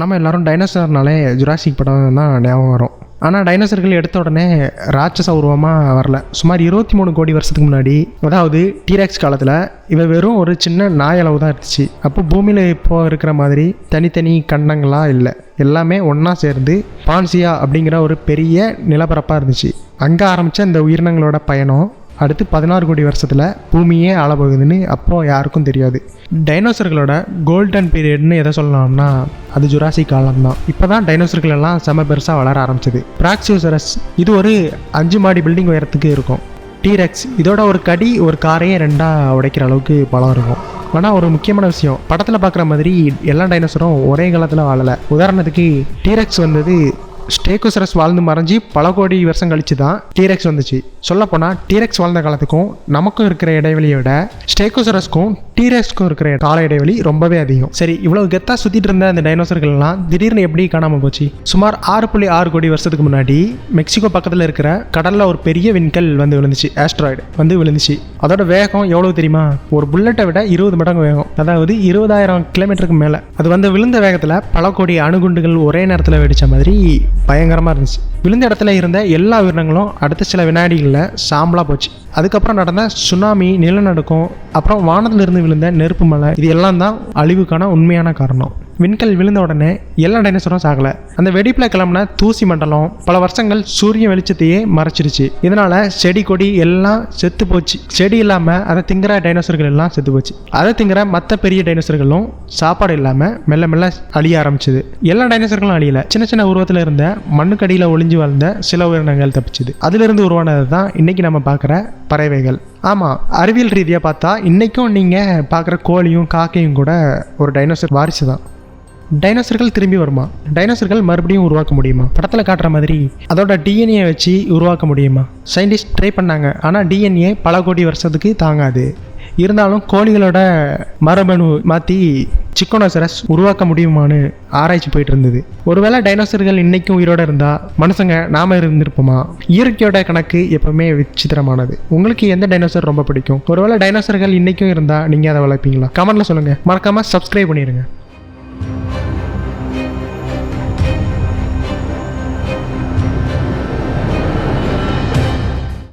நம்ம எல்லாரும் டைனோசர்னாலே ஜுராசிக் படம் தான் ஞாபகம் வரும். ஆனால் டைனோசர்கள் எடுத்த உடனே ராட்சச உருவமாக வரல. சுமார் இருபத்தி மூணு கோடி வருஷத்துக்கு முன்னாடி அதாவது டீராக்ஸ் காலத்தில் இவ வெறும் ஒரு சின்ன நாய் அளவு தான் இருந்துச்சு. அப்போ பூமியில் இப்போ இருக்கிற மாதிரி தனித்தனி கண்டங்களாக இல்லை. எல்லாமே ஒன்றா சேர்ந்து பான்சியா அப்படிங்கிற ஒரு பெரிய நிலப்பரப்பாக இருந்துச்சு. அங்கே ஆரம்பித்த இந்த உயிரினங்களோட பயணம் அடுத்து பதினாறு கோடி வருஷத்தில் பூமியே ஆளப்போகுதுன்னு அப்போது யாருக்கும் தெரியாது. டைனோசர்களோட கோல்டன் பீரியட்னு எதை சொல்லலாம்னா அது ஜுராசி காலம் தான் இப்போ தான் டைனோசர்கள் எல்லாம் செம பெருசாக வளர ஆரம்பிச்சது. பிராக்சியோசரஸ் இது ஒரு அஞ்சு மாடி பில்டிங் உயரத்துக்கு இருக்கும். டீரெக்ஸ் இதோட ஒரு கடி ஒரு காரையே ரெண்டாக உடைக்கிற அளவுக்கு பலம் இருக்கும். ஆனால் ஒரு முக்கியமான விஷயம் படத்தில் பார்க்குற மாதிரி எல்லா டைனோசரும் ஒரே காலத்தில் வாழலை. உதாரணத்துக்கு டீரெக்ஸ் வந்தது ஸ்டேகோசரஸ் வாழ்ந்து மறைஞ்சி பல கோடி வருஷம் கழிச்சு தான் டீரெக்ஸ் வந்துச்சு. சொல்லப்போனால் டீரெக்ஸ் வாழ்ந்த காலத்துக்கும் நமக்கும் இருக்கிற இடைவெளியை விட ஸ்டேகோசரஸ்க்கும் டீரெக்ஸ்க்கும் இருக்கிற கால இடைவெளி ரொம்பவே அதிகம். சரி இவ்வளவு கெத்தாக சுற்றிட்டு இருந்த அந்த டைனோசர்கள்லாம் திடீர்னு எப்படி காணாமல் போச்சு? சுமார் ஆறு புள்ளி ஆறு கோடி வருஷத்துக்கு முன்னாடி மெக்சிகோ பக்கத்தில் இருக்கிற கடலில் ஒரு பெரிய விண்கல் வந்து விழுந்துச்சு ஆஸ்ட்ராய்டு வந்து விழுந்துச்சு. அதோட வேகம் எவ்வளவு தெரியுமா? ஒரு புல்லட்டை விட இருபது மடங்கு வேகம். அதாவது இருபதாயிரம் கிலோமீட்டருக்கு மேலே. அது வந்து விழுந்த வேகத்தில் பல கோடி அணுகுண்டுகள் ஒரே நேரத்தில் வெடித்த மாதிரி பயங்கரமாக இருந்துச்சு. விழுந்த இடத்துல இருந்த எல்லா உயிரினங்களும் அடுத்த சில வினாடிகளில் சாம்பலாக போச்சு. அதுக்கப்புறம் நடந்த சுனாமி நிலநடுக்கம் அப்புறம் வானத்திலிருந்து விழுந்த நெருப்பு மலை இது எல்லாம் தான் அழிவுக்கான உண்மையான காரணம். விண்கல் விழுந்த உடனே எல்லா டைனோசரும் சாகல. அந்த வெடிப்பில் கிளம்புன தூசி மண்டலம் பல வருஷங்கள் சூரிய வெளிச்சத்தையே மறைச்சிருச்சு. இதனால செடி கொடி எல்லாம் செத்து போச்சு. செடி இல்லாமல் அதை திங்கிற டைனோசர்கள் எல்லாம் செத்து போச்சு. அதை திங்கிற மற்ற பெரிய டைனோசர்களும் சாப்பாடு இல்லாமல் மெல்ல மெல்ல அழிய ஆரம்பிச்சது. எல்லா டைனோசர்களும் அழியல. சின்ன சின்ன உருவத்தில் இருந்த மண்ணுக்கடியில் ஒளிஞ்சு வாழ்ந்த சில உயிரினங்கள் தப்பிச்சுது. அதிலிருந்து உருவானது தான் இன்னைக்கு நம்ம பார்க்குற பறவைகள். ஆமாம் அறிவியல் ரீதியாக பார்த்தா இன்றைக்கும் நீங்கள் பார்க்குற கோழியும் காக்கையும் கூட ஒரு டைனோசர் வாரிசு தான் டைனோசர்கள் திரும்பி வருமா? டைனோசர்கள் மறுபடியும் உருவாக்க முடியுமா? படத்தில் காட்டுற மாதிரி அதோட டிஎன்ஏ வச்சு உருவாக்க முடியுமா? சயின்டிஸ்ட் ட்ரை பண்ணாங்க. ஆனால் டிஎன்ஏ பல கோடி வருஷத்துக்கு தாங்காது. இருந்தாலும் கோழிகளோட மரபணு மாற்றி சிக்கனோசரஸ் உருவாக்க முடியுமான்னு ஆராய்ச்சி போயிட்டு இருந்தது. ஒருவேளை டைனோசர்கள் இன்னைக்கும் உயிரோட இருந்தால் மனுஷங்க நாம இருந்திருப்போமா? இயற்கையோட கணக்கு எப்பவுமே விசித்திரமானது. உங்களுக்கு எந்த டைனோசர் ரொம்ப பிடிக்கும்? ஒருவேளை டைனோசர்கள் இன்னைக்கும் இருந்தால் நீங்கள் அதை வளர்ப்பீங்களா? கமெண்ட்ல சொல்லுங்கள் மறக்காமல் சப்ஸ்கிரைப் பண்ணிடுங்க